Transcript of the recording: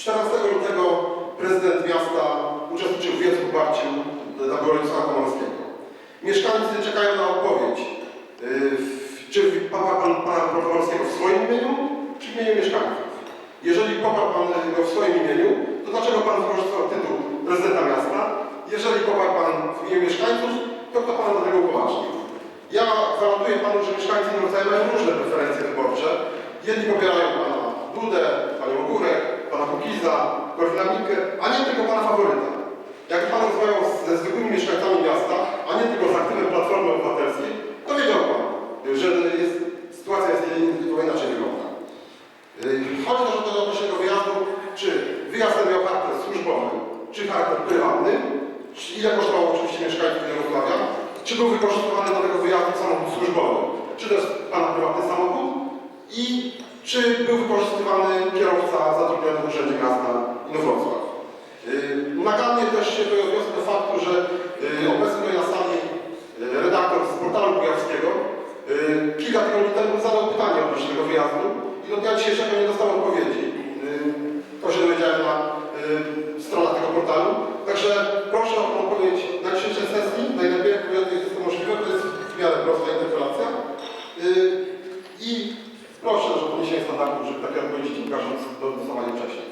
14 lutego prezydent miasta uczestniczył w wiecu Barciu na Bronisława Komorskiego. Mieszkańcy czekają na odpowiedź, y, czy poparł Pan Pana Komorskiego w swoim imieniu, czy w imieniu mieszkańców. Jeżeli poparł Pan go w swoim imieniu, to dlaczego Pan wykorzystał tytuł prezydenta miasta? Jeżeli poparł Pan w imieniu mieszkańców, to kto Pana do tego upoważni? Ja gwarantuję Panu, że mieszkańcy Wrocławia mają różne preferencje wyborcze. Jedni popierają Kukiza, Korwin-Mikke, a nie tylko Pana faworyta. Jak Pan rozmawiał ze zwykłymi mieszkańcami miasta, a nie tylko z aktywem Platformy Obywatelskiej, to wiedział Pan, że jest, sytuacja jest trochę inaczej wygląda. Yy, Chodzi też o to odnośnie tego wyjazdu, czy wyjazd ten miał charakter służbowy, czy charakter prywatny, ile kosztował oczywiście mieszkańców Jarosławia, czy był wykorzystywany do tego wyjazdu samochód służbowy, czy też Pana prywatny samochód i czy był wykorzystywany kierowca zatrudniony w Urzędzie Państwa, którzy obecnie na sali y, redaktor z portalu kujawskiego y, kilka tygodni temu zadał pytanie odnośnie tego wyjazdu i do dnia dzisiejszego nie dostał odpowiedzi. Y, to się dowiedziałem na stronach tego portalu. Także proszę o odpowiedź na dzisiejszej sesji, najlepiej jak jest to możliwe, to jest w miarę prosta interpelacja. I proszę, żeby nie się standardu, żeby takie odpowiedzi nie każąc do dostawania wcześniej.